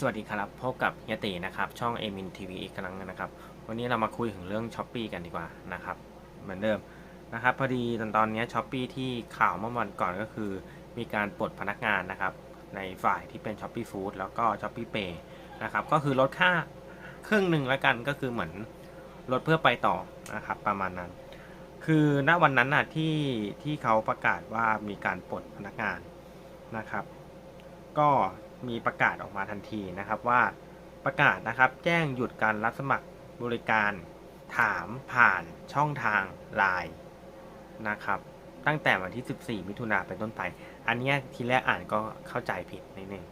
สวัสดีครับพบกับยตีนะครับช่องเอมินทีวีอีกครั้งนะครับ วันนี้เรามาคุยถึงเรื่องช้อปปีกันดีกว่านะครับ เหมือนเดิมนะครับ พอดีตอนตอนนี้ช้อปปีที่ข่าวเมื่อวันก่อนก็คือ มีการปลดพนักงานนะครับ ในฝ่ายที่เป็นช้อปปี้ฟู้ดแล้วก็ช้อปปี้เปย์นะครับ ก็คือลดค่าครึ่งหนึ่งแล้วกันก็คือเหมือนลดเพื่อไปต่อนะครับ ประมาณนั้น คือณวันนั้นน่ะที่ที่เขาประกาศว่ามีการปลดพนักงานนะครับ ก็ มีประกาศออกมาทันทีนะครับว่าประกาศนะครับแจ้งหยุดการรับสมัครบริการถามผ่านช่องทางไลน์นะครับตั้งแต่วันที่ 14 มิถุนาเป็นต้นไป อันนี้ทีแรกอ่านก็เข้าใจผิดนิดนึง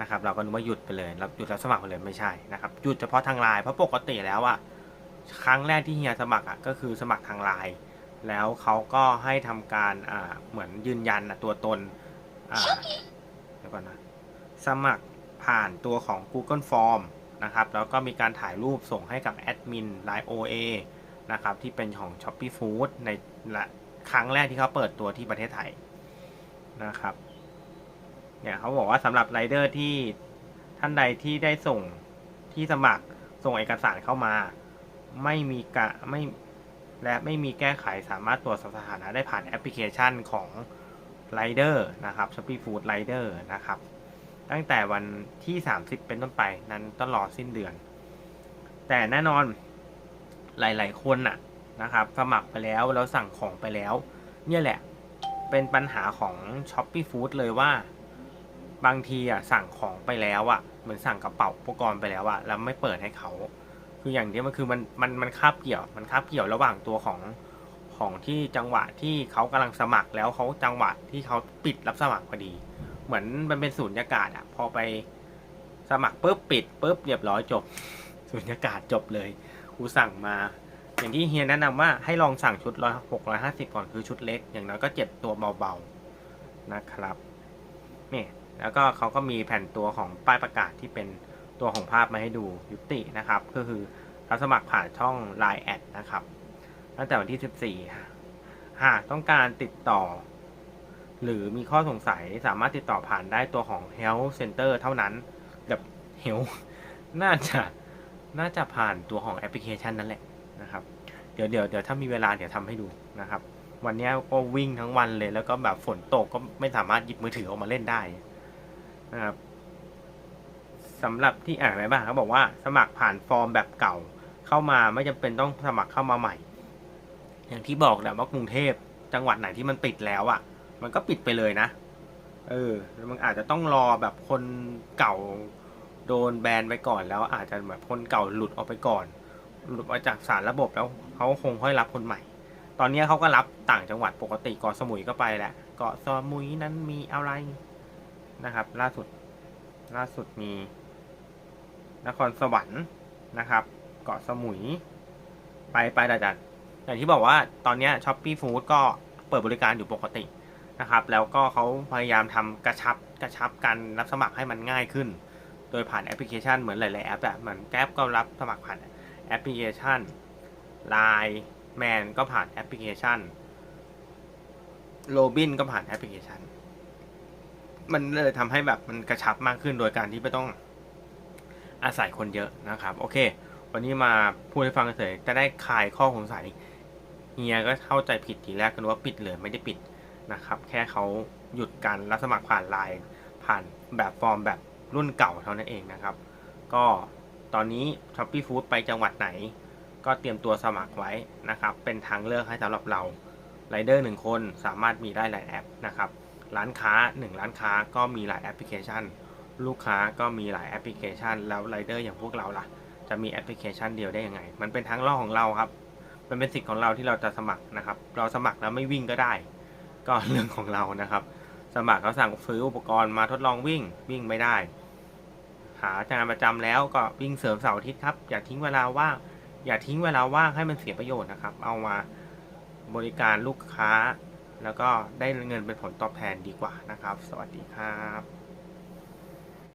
นะครับเราก็นึกว่าหยุดไปเลยรับหยุดรับสมัครไปเลยไม่ใช่นะครับหยุดเฉพาะทางไลน์เพราะปกติแล้วอะครั้งแรกที่เฮียสมัครอะก็คือสมัครทางไลน์แล้วเขาก็ให้ทำการอ่าเหมือนยืนยันตัวตนอ่าเดี๋ยวก่อนนะ สมัครผ่านตัวของ Google Form นะครับแล้วก็มีการถ่ายรูปส่งให้กับแอดมิน Line OA นะครับที่เป็นของ Shopee Food ในละครั้งแรกที่เขาเปิดตัวที่ประเทศไทยนะครับเนี่ยเขาบอกว่าสำหรับไรเดอร์ที่ท่านใดที่ได้ส่งที่สมัครส่งเอกสารเข้ามา ไม่มีกะไม่และไม่มีแก้ไขสามารถตรวจสอบสถานะได้ผ่านแอปพลิเคชันของไรเดอร์นะครับ Shopee Food Rider นะครับ ตั้งแต่วันที่ 30 เป็นต้นไปนั้นตลอดสิ้นเดือน แต่แน่นอนหลาย ๆ คนน่ะนะครับ สมัครไปแล้วแล้วสั่งของไปแล้ว เนี่ยแหละเป็นปัญหาของ s h o p e e Food เลยว่า บางทีอะสั่งของไปแล้วอะเหมือนสั่งกระเป๋าอุปกรณ์ไปแล้วอะแล้วไม่เปิดให้เขา คืออย่างนี้มันคือมันมันมันคาบเกี่ยว มันคาบเกี่ยวระหว่างตัวของของที่จังหวะที่เขากำลังสมัครแล้วเขาจังหวะที่เขาปิดรับสมัครพอดี เหมือนมันเป็นศูนยากาศอะพอไปสมัครปุ๊บปิดปุ๊บเรียบร้อยจบศูนยากาศจบเลยกูสั่งมา อย่างที่เฮียแนะนำว่าให้ลองสั่งชุดร้อยหกร้อยห้าสิบก่อนคือชุดเล็ก อย่างน้อยก็เจ็บตัวเบาๆนะครับนี่แล้วก็เขาก็มีแผ่นตัวของป้ายประกาศที่เป็นตัวของภาพมาให้ดูยุตินะครับ ก็คือรับสมัครผ่านช่อง Line แอดนะครับตั้งแต่วันที่ 14 หากต้องการติดต่อ หรือมีข้อสงสัยสามารถติดต่อผ่านได้ตัวของ Health Center เท่านั้นแบบ Health น่าจะน่าจะผ่านตัวของแอปพลิเคชันนั่นแหละนะครับ เดี๋ยวเดี๋ยวเดี๋ยวถ้ามีเวลาเดี๋ยวทำให้ดูนะครับ วันนี้ก็วิ่งทั้งวันเลย แล้วก็แบบฝนตกก็ไม่สามารถหยิบมือถือออกมาเล่นได้นะครับสำหรับที่อ่านไว้บ้างเขาบอกว่าสมัครผ่านฟอร์มแบบเก่าเข้ามาไม่จำเป็นต้องสมัครเข้ามาใหม่ อย่างที่บอกแหละว่ากรุงเทพจังหวัดไหนที่มันปิดแล้วอะ่ะ มันก็ปิดไปเลยนะ เออมันอาจจะต้องรอแบบคนเก่าโดนแบนไปก่อนแล้วอาจจะแบบคนเก่าหลุดออกไปก่อน หลุดออกจากสารระบบแล้วเขาคงค่อยรับคนใหม่ ตอนนี้เขาก็รับต่างจังหวัดปกติเกาะสมุยก็ไปแหละเกาะสมุยนั้นมีอะไรนะครับ ล่าสุดล่าสุดมีนครสวรรค์นะครับ เกาะสมุย ไปไปแต่จัดอย่างที่บอกว่าตอนนี้ช้อปปี้ฟู้ดก็เปิดบริการอยู่ปกติ นะครับ แล้วก็เขาพยายามทำกระชับกระชับการรับสมัครให้มันง่ายขึ้น โดยผ่านแอปพลิเคชันเหมือนหลาย ๆ แอปอะเหมือนแก๊ปก็รับสมัครผ่านแอปพลิเคชัน Line แมนก็ผ่านแอปพลิเคชันโรบินก็ผ่านแอปพลิเคชัน มันเลยทำให้แบบมันกระชับมากขึ้นโดยการที่ไม่ต้องอาศัยคนเยอะนะครับ โอเค วันนี้มาพูดให้ฟังเฉยจะได้คลายข้อสงสัยเฮียก็เข้าใจผิดทีแรกกันว่าปิดเลยไม่ได้ปิด นะครับ แค่เขาหยุดการรับสมัครผ่านไลน์ผ่านแบบฟอร์มแบบรุ่นเก่าเท่านั้นเองนะครับ ก็ตอนนี้ s h o p ปี้ฟู้ดไปจังหวัดไหน ก็เตรียมตัวสมัครไว้นะครับ เป็นทางเลือกให้สำหรับเราไรเดอร์หนึ่งคนสามารถมีได้หลายแอปนะครับ ร้านค้า 1 ร้านค้าก็มีหลายแอปพลิเคชัน ลูกค้าก็มีหลายแอปพลิเคชัน แล้วไรเดอร์อย่างพวกเราล่ะ จะมีแอปพลิเคชันเดียวได้ยังไง มันเป็นทางเลือกของเราครับ มันเป็นสิทธิ์ของเราที่เราจะสมัครนะครับ เราสมัครแล้วไม่วิ่งก็ได้ ก็เรื่องของเรานะครับ สมัครเขาสั่งซื้ออุปกรณ์มาทดลองวิ่งวิ่งไม่ได้ หางานประจำแล้วก็วิ่งเสริมเสาร์อาทิตย์ครับ อย่าทิ้งเวลาว่าง อย่าทิ้งเวลาว่างให้มันเสียประโยชน์นะครับ เอามาบริการลูกค้า แล้วก็ได้เงินเป็นผลตอบแทนดีกว่านะครับ สวัสดีครับ